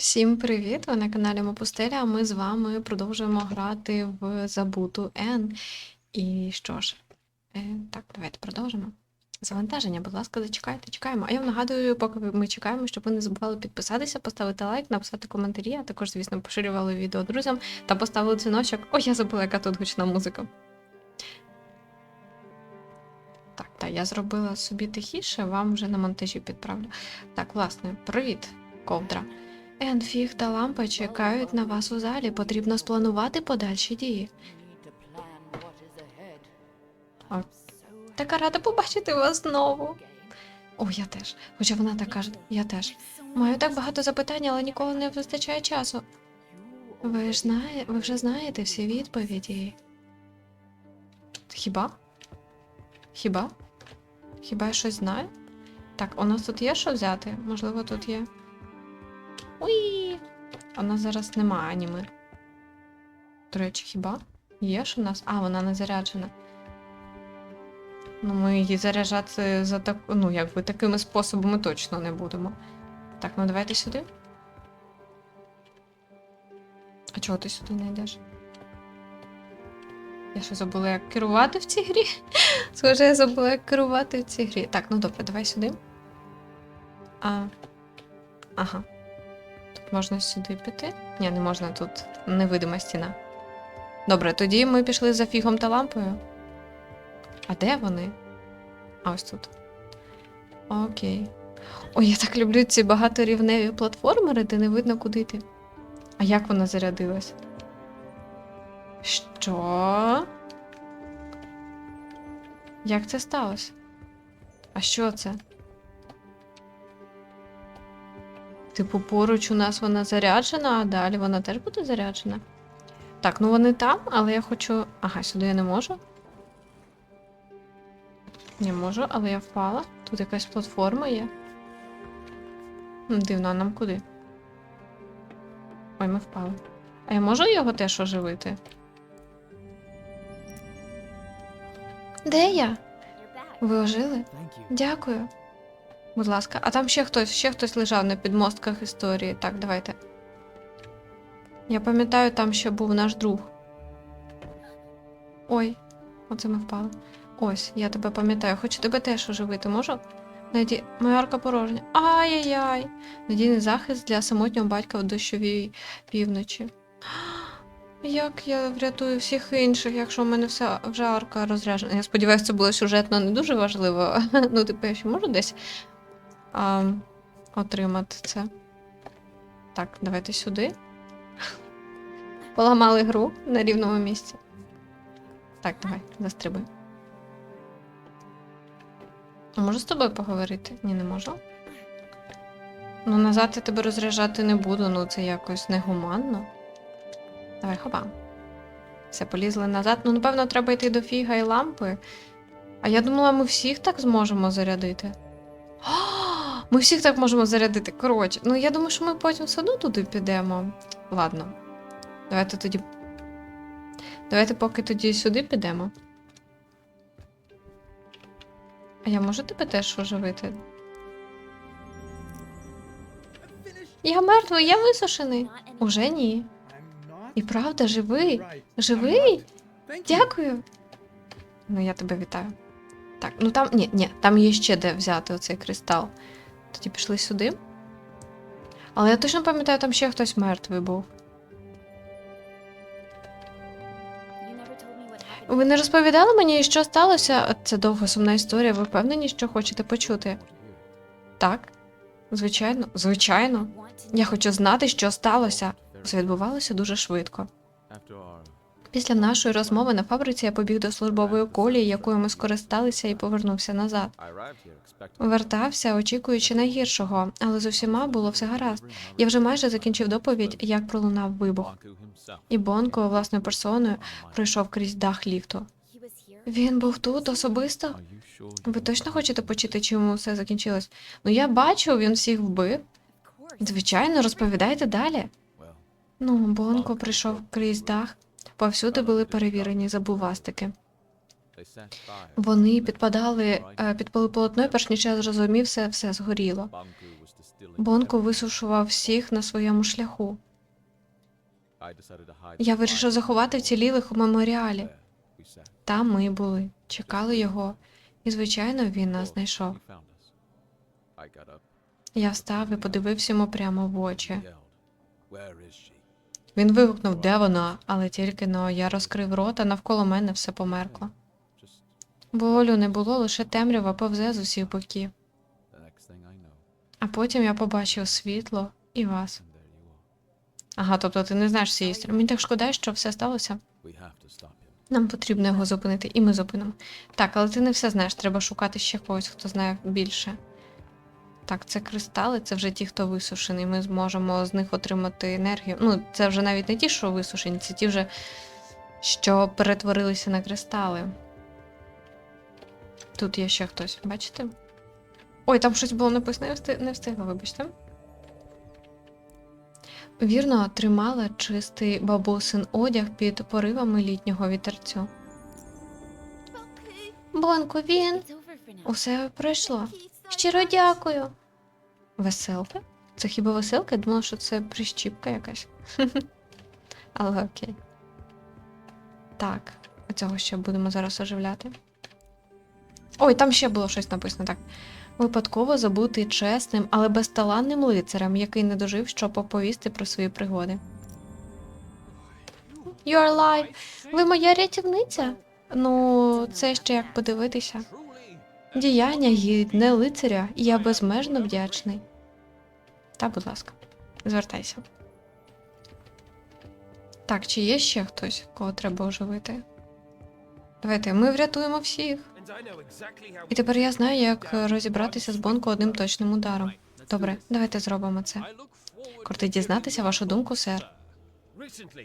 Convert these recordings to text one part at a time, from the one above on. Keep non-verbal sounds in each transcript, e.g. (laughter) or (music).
Всім привіт! Ви на каналі Мопустеля. а Ми з вами продовжуємо грати в Забуту Н. І що ж, е, так, давайте продовжимо. Завантаження, будь ласка, зачекайте, чекаємо. А я вам нагадую, поки ми чекаємо, щоб ви не забували підписатися, поставити лайк, написати коментарі, а також, звісно, поширювали відео друзям та поставили дзвіночок. Ой, я забула, яка тут гучна музика. Так, так, я зробила собі тихіше, вам вже на монтажі підправлю. Так, власне, привіт, ковдра. Енфіг та лампа чекають на вас у залі. Потрібно спланувати подальші дії. А, Така рада побачити вас знову. О, я теж. Хоча вона так каже, я теж. Маю так багато запитань, але ніколи не вистачає часу. Ви ж знає, ви вже знаєте всі відповіді. Хіба? Хіба? Хіба я щось знаю? Так, у нас тут є що взяти? Можливо, тут є. Уї! А нас зараз немає аніми. До речі, хіба? Є ж у нас? А, вона не заряджена. Ну, ми її заряджати за так, ну, якби такими способами точно не будемо. Так, ну давайте сюди. А чого ти сюди не йдеш? Я що забула, як керувати в цій грі? (laughs) Схоже, я забула, як керувати в цій грі. Так, ну добре, давай сюди. А. Ага. Можна сюди піти? Ні, не можна тут невидима стіна. Добре, тоді ми пішли за фігом та лампою. А де вони? А ось тут. Окей. Ой, я так люблю ці багаторівневі платформери, де не видно, куди йти. А як вона зарядилась? Що? Як це сталося? А що це? Типу, поруч у нас вона заряджена, а далі вона теж буде заряджена. Так, ну вони там, але я хочу. Ага, сюди я не можу. Не можу, але я впала. Тут якась платформа є. Дивно, а нам куди? Ой, ми впали. А я можу його теж оживити? Де я? Ви ожили? Дякую. Будь ласка, а там ще хтось, ще хтось лежав на підмостках історії. Так, давайте. Я пам'ятаю, там ще був наш друг. Ой, оце ми впали. Ось, я тебе пам'ятаю. Хочу тебе теж оживити, можу? Наді... Моя арка порожня. Ай-яй-яй. Надійний захист для самотнього батька в дощовій півночі. (gasps) Як я врятую всіх інших, якщо в мене вся вже арка розряджена? Я сподіваюся, це було сюжетно не дуже важливо. (laughs) Ну, типу, я ще можу десь а, отримати це. Так, давайте сюди. (laughs) Поламали гру на рівному місці. Так, давай, застрибуй. Можу з тобою поговорити? Ні, не можу. Ну, назад я тебе розряджати не буду, ну це якось негуманно. Давай, хопа. Все, полізли назад. Ну, напевно, треба йти до фіга і лампи. А я думала, ми всіх так зможемо зарядити. (gasps) О, ми всіх так можемо зарядити. Коротше, ну я думаю, що ми потім все одно туди підемо. Ладно. Давайте тоді. Давайте поки тоді сюди підемо. А я можу тебе теж оживити? Я мертвий, я висушений. Уже ні. І правда, живий. Живий? Дякую. Ну, я тебе вітаю. Так, ну там. Ні, ні, там є ще де взяти оцей кристал. Тоді пішли сюди. Але я точно пам'ятаю, там ще хтось мертвий був. Ви не розповідали мені, що сталося? Це довга сумна історія. Ви впевнені, що хочете почути? Так, звичайно, звичайно. Я хочу знати, що сталося. Все відбувалося дуже швидко. Після нашої розмови на фабриці я побіг до службової колії, якою ми скористалися, і повернувся назад. Вертався, очікуючи найгіршого, але з усіма було все гаразд. Я вже майже закінчив доповідь, як пролунав вибух. І Бонко власною персоною пройшов крізь дах ліфту. Він був тут особисто. Ви точно хочете почути, чому все закінчилось? Ну я бачу, він всіх вбив. Звичайно, розповідайте далі. Ну, Бонко прийшов крізь дах. Повсюди були перевірені забувастики. Вони підпадали, е, підпали полотно, і перш ніж я зрозумів, все, все згоріло. Бонко висушував всіх на своєму шляху. Я вирішив заховати вцілілих у меморіалі. Там ми були, чекали його, і, звичайно, він нас знайшов. Я встав і подивився йому прямо в очі. Він вигукнув, де вона, але тільки но я розкрив рота, навколо мене все померкло. Болю не було, лише темрява повзе з усіх боків. А потім я побачив світло і вас. Ага, тобто ти не знаєш всієї історії. Мені так шкода, що все сталося. Нам потрібно його зупинити, і ми зупинимо. Так, але ти не все знаєш, треба шукати ще когось, хто знає більше. Так, це кристали, це вже ті, хто висушений. Ми зможемо з них отримати енергію. Ну, це вже навіть не ті, що висушені, це ті вже, що перетворилися на кристали. Тут є ще хтось, бачите? Ой, там щось було написано, я встиг- не встигла, вибачте. Вірно тримала чистий бабусин одяг під поривами літнього вітерцю. Бонку, він усе пройшло. Щиро дякую. Веселка? Це хіба веселка? Я думала, що це прищіпка якась. (laughs) Але окей. Так, цього ще будемо зараз оживляти. Ой, там ще було щось написано так. Випадково забутий чесним, але безталанним лицарем, який не дожив, щоб оповісти про свої пригоди. You are alive. Ви моя рятівниця? Ну, це ще як подивитися. Діяння гідне лицаря, і я безмежно вдячний. Та, будь ласка, звертайся. Так, чи є ще хтось, кого треба оживити? Давайте, ми врятуємо всіх. І тепер я знаю, як розібратися з Бонко одним точним ударом. Добре, давайте зробимо це. Круто дізнатися вашу думку, сер.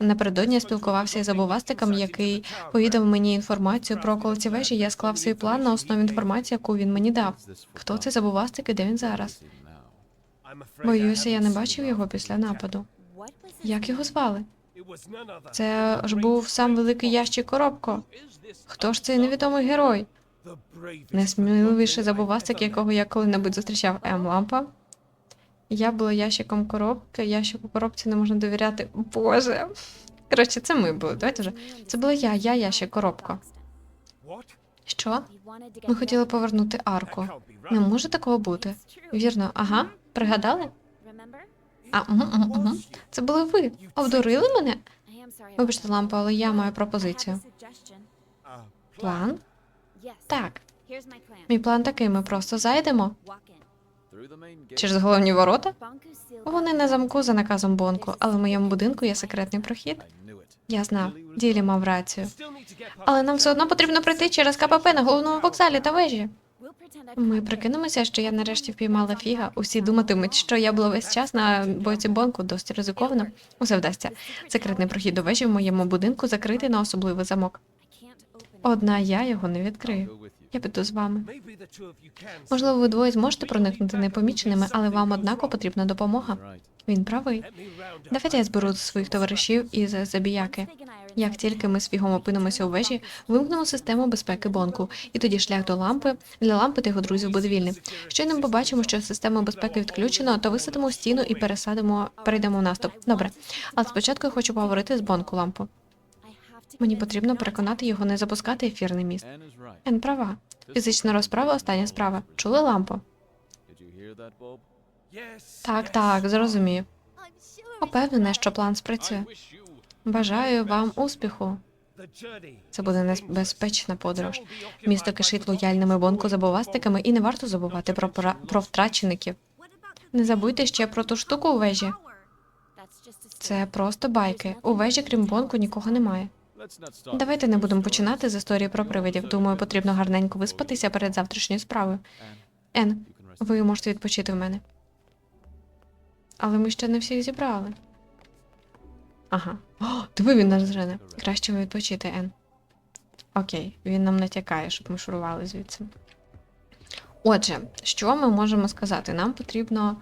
Напередодні я спілкувався із забувастиком, який повідав мені інформацію про околиці вежі. Я склав свій план на основі інформації, яку він мені дав. Хто це забувастик і де він зараз? Боюся, я не бачив його після нападу. Як його звали? Це ж був сам великий ящик коробко. Хто ж цей невідомий герой? Найсміливіший забувастик, якого я коли-небудь зустрічав М. Лампа. Я була ящиком коробки, ящику коробці не можна довіряти. Боже. Коротше, це ми були. Давайте вже. Це була я, я ящик коробка. Що? Ми хотіли повернути арку. Не може такого бути. Вірно, ага. Пригадали? А, угу, угу, угу. Це були ви. Обдурили мене? Вибачте, лампа, але я маю пропозицію. План? Так. Мій план такий: ми просто зайдемо через головні ворота. Вони на замку за наказом Бонку, але в моєму будинку є секретний прохід. Я знав, ділі мав рацію. Але нам все одно потрібно пройти через КПП на головному вокзалі та вежі. Ми прикинемося, що я нарешті впіймала фіга. Усі думатимуть, що я була весь час на боці Бонку, досить ризиковано. Усе вдасться. Секретний прохід до вежі в моєму будинку закритий на особливий замок. Одна я його не відкрию. Я піду з вами. Можливо, ви двоє зможете проникнути непоміченими, але вам однаково потрібна допомога. Він правий. Давайте я зберу своїх товаришів із забіяки. Як тільки ми з фігом опинимося у вежі, вимкнемо систему безпеки бонку, і тоді шлях до лампи для лампи та його друзів буде вільний. Щойно ми побачимо, що система безпеки відключено, то висадимо стіну і пересадимо, перейдемо в наступ. Добре. Але спочатку я хочу поговорити з бонку лампу. Мені потрібно переконати його не запускати ефірний міст. Ен права. Фізична розправа остання справа. Чули лампу? Так, так, зрозумів. Упевнена, що план спрацює. Бажаю вам успіху. Це буде небезпечна подорож. Місто кишить лояльними бонку забувастиками, і не варто забувати про, про, про втрачеників. Не забудьте ще про ту штуку у вежі. Це просто байки. У вежі, крім бонку, нікого немає. Давайте не будемо починати з історії про привидів. Думаю, потрібно гарненько виспатися перед завтрашньою справою. Ен, ви можете відпочити в мене. Але ми ще не всіх зібрали. Ага. О, диви, він нас жене. Краще відпочити, Ен. Окей, він нам натякає, щоб ми шурували звідси. Отже, що ми можемо сказати? Нам потрібно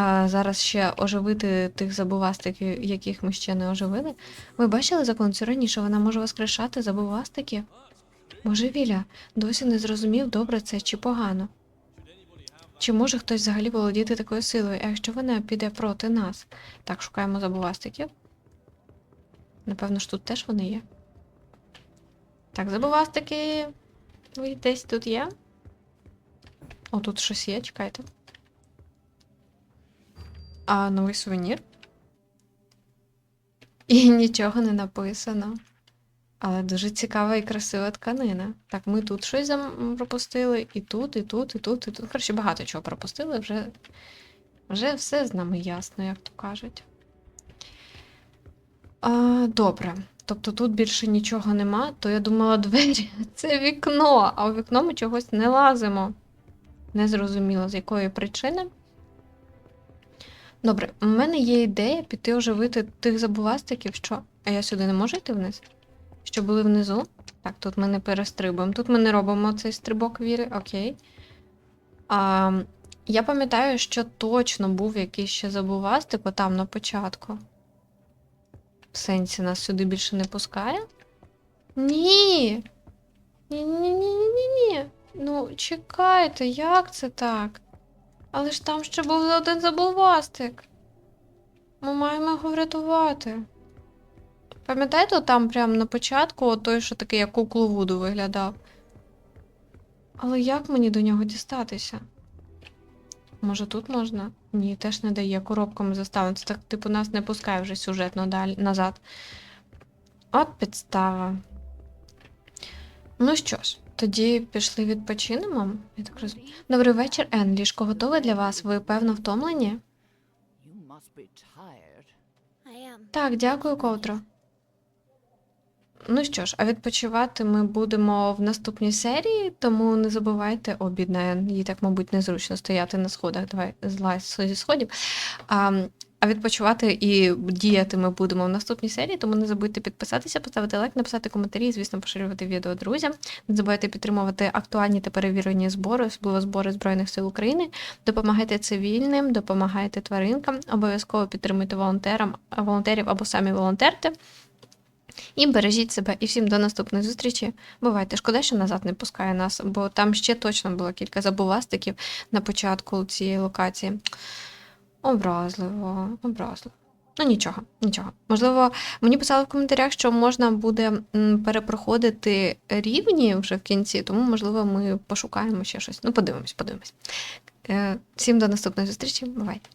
а, зараз ще оживити тих забувастиків, яких ми ще не оживили. Ви бачили закон цю раніше? Вона може воскрешати забувастиків? Божевілля, досі не зрозумів, добре це чи погано. Чи може хтось взагалі володіти такою силою, а якщо вона піде проти нас? Так, шукаємо забувастиків. Напевно ж тут теж вони є. Так, забувастики. Ви десь тут є? О, тут щось є, чекайте. А новий сувенір? І нічого не написано. Але дуже цікава і красива тканина. Так, ми тут щось пропустили, і тут, і тут, і тут, і тут. Коротше, багато чого пропустили, вже, вже все з нами ясно, як то кажуть. А, добре. Тобто тут більше нічого нема, то я думала, двері це вікно, а у вікно ми чогось не лазимо. Не зрозуміло, з якої причини. Добре, у мене є ідея піти оживити тих забувастиків, що. А я сюди не можу йти вниз? Що були внизу? Так, тут ми не перестрибуємо. Тут ми не робимо цей стрибок віри, окей. А, я пам'ятаю, що точно був якийсь ще забувастик, отам на початку. В сенсі нас сюди більше не пускає? Ні. Ні-ні-ні-ні-ні. Ну, чекайте, як це так? Але ж там ще був один забувастик. Ми маємо його врятувати. Пам'ятаєте, там прямо на початку той, що такий, як куклу Вуду виглядав? Але як мені до нього дістатися? Може, тут можна? Ні, теж не дає. Коробками заставлено. Це так, типу, нас не пускає вже сюжетно далі назад. От підстава. Ну що ж, тоді пішли відпочинемо. Я так розумію. Добрий вечір, Ен. Ліжко готове для вас. Ви певно втомлені? Так, дякую, Ковдро. Ну що ж, а відпочивати ми будемо в наступній серії, тому не забувайте, о, бідна їй так, мабуть, незручно стояти на сходах. Давай злазь зі сходів. А, а відпочивати і діяти ми будемо в наступній серії, тому не забудьте підписатися, поставити лайк, написати коментарі і, звісно, поширювати відео друзям. Не забувайте підтримувати актуальні та перевірені збори, особливо збори Збройних сил України. Допомагайте цивільним, допомагайте тваринкам, обов'язково підтримуйте волонтерам, волонтерів або самі волонтерте. І бережіть себе. І всім до наступної зустрічі. Бувайте, шкода, що назад не пускає нас, бо там ще точно було кілька забувастиків на початку цієї локації. Образливо, образливо. Ну нічого, нічого. Можливо, мені писали в коментарях, що можна буде перепроходити рівні вже в кінці, тому, можливо, ми пошукаємо ще щось. Ну, подивимось, подивимось. Е, Всім до наступної зустрічі. Бувайте.